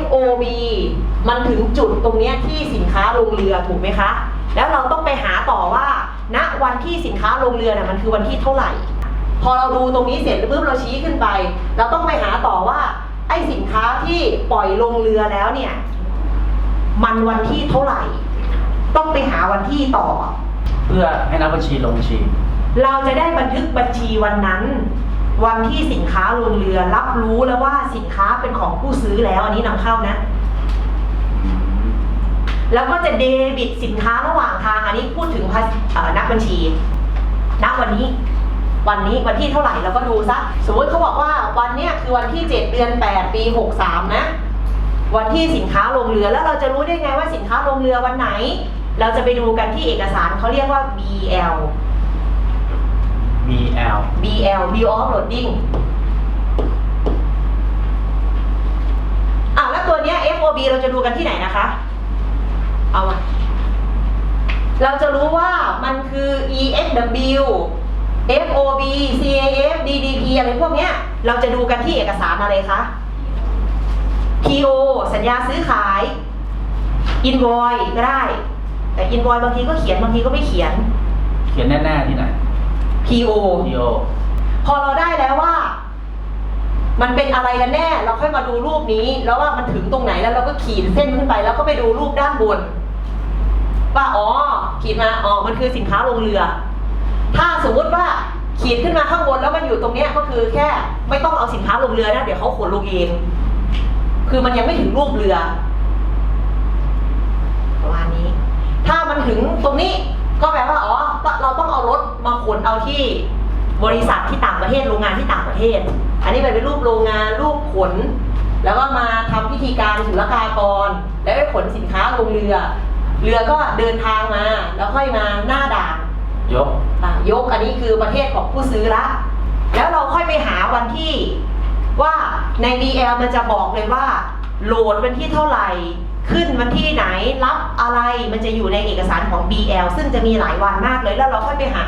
FOB มันถึงจุดตรงเนี้ยที่สินค้าลงเรือถูกไหมคะ แล้วเราต้องไปหาต่อว่าณวันที่สินค้าลงเรือเนี่ยมันคือวันที่เท่าไหร่ พอเราดูตรงนี้เสร็จปุ๊บเราชี้ขึ้นไป เราต้องไปหาต่อว่าไอ้สินค้าที่ปล่อยลงเรือแล้วเนี่ย มันวันที่เท่าไหร่ ต้องไปหาวันที่ต่อ เพื่อให้นักบัญชีลงบัญชี เราจะได้บันทึกบัญชีวันนั้น วันที่สินค้าลงเรือรับรู้แล้วว่าสินค้าเป็นของผู้ซื้อแล้วอันนี้นำเข้านะ แล้วก็จะเดบิตสินค้าระหว่างทางอันนี้พูดถึงนักบัญชีณวันนี้ วันนี้วันที่เท่าไหร่เราก็ดูซะสมมติเขาบอกว่าวันเนี้ยคือวันที่ 7 เดือน 8 ปี 63 นะ วันที่สินค้าลงเรือแล้วเราจะรู้ได้ไงว่าสินค้าลงเรือวันไหน เราจะไปดูกันที่เอกสารเขาเรียกว่า BL BL BL Bill of Loading อะแล้วตัวเนี้ย FOB เราจะดูกันที่ไหนนะคะ เอามาเราจะรู้ว่ามันคือ ESW FOB CAF DDP อะไรพวกเนี้ย เราจะดูกันที่เอกสารอะไรคะ PO สัญญาซื้อขาย Invoice ก็ได้ แต่ Invoice บางทีก็เขียนบางทีก็ไม่เขียน เขียนแน่ๆที่ไหน PO PO พอเราได้แล้วว่า มันเป็นอะไรกันแน่ เราค่อยมาดูรูปนี้ แล้วว่ามันถึงตรงไหนแล้วเราก็ขีดเส้นขึ้นไป แล้วก็ไปดูรูปด้านบน ว่าอ๋อ ขีดมาอ๋อมันคือสินค้าลงเรือ ถ้าสมมุติว่าขีดขึ้นมาข้างบนแล้วมันอยู่ตรงเนี้ยก็คือแค่ ไม่ต้องเอาสินค้าลงเรือนะเดี๋ยวเขาขนลงเอง คือมันยังไม่ถึงรูปเรือประมาณนี้ ถ้ามันถึงตรงนี้ก็แปลว่าอ๋อ นเอาที่บริษัทที่ต่างประเทศโรงงานที่ต่างประเทศ อันนี้เป็นรูปโรงงานรูปขน แล้วก็มาทำพิธีการศุลกากร แล้วไปขนสินค้าลงเรือ เรือก็เดินทางมา แล้วค่อยมาหน้าด่านยกยกอันนี้คือประเทศของผู้ซื้อละ แล้วเราค่อยไปหาวันที่ว่าใน BL มันจะบอกเลยว่าโหลดวันที่เท่าไหร่ ขึ้นวันที่ไหนรับอะไรมันจะอยู่ในเอกสารของ BL ซึ่งจะมีหลายวันมากเลยแล้วเราค่อยไปหา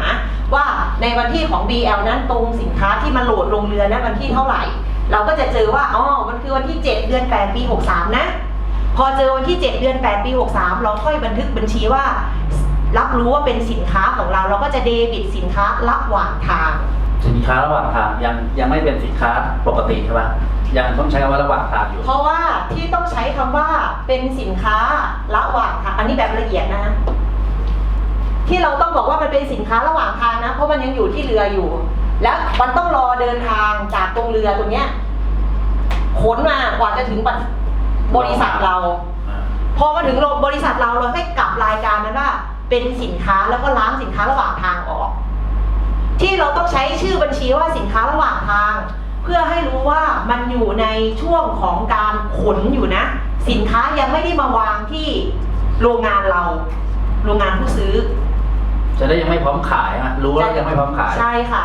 ว่าในวันที่ของ BL นั้นตรงสินค้าที่มันโหลดลงเรือนั้นวันที่เท่าไหร่ เราก็จะเจอว่าอ๋อมันคือวันที่ 7 เดือน 8 ปี 63 นะ พอเจอวันที่ 7 เดือน 8 ปี 63 เราค่อยบันทึกบัญชีว่า รับรู้ว่าเป็นสินค้าของเรา เราก็จะเดบิตสินค้าระหว่างทาง สินค้าระหว่างทางยังยังไม่เป็นสินค้าปกติใช่ปะยังต้องใช้คำว่าระหว่างทางอยู่ เพราะว่าที่ต้องใช้คำว่าเป็นสินค้าระหว่างทางอันนี้แบบละเอียดนะ ที่เราต้องบอกว่ามันเป็นสินค้าระหว่างทางนะ เพราะมันยังอยู่ที่เรืออยู่ แล้วมันต้องรอเดินทางจากตรงเรือตรงเนี้ยขนมากว่าจะถึงบริษัทเรา อ่าพอมาถึงโรงบริษัทเราเราให้กลับรายการนั้นว่า เป็นสินค้าแล้วก็ล้างสินค้าระหว่างทางออก ที่เราต้องใช้ชื่อบัญชีว่าสินค้าระหว่างทาง เพื่อให้รู้ว่ามันอยู่ในช่วงของการขนอยู่นะ สินค้ายังไม่ได้มาวางที่โรงงานเรา โรงงานผู้ซื้อ จะได้ยังไม่พร้อมขายอะรู้ว่ายังไม่พร้อมขาย ใช่ค่ะ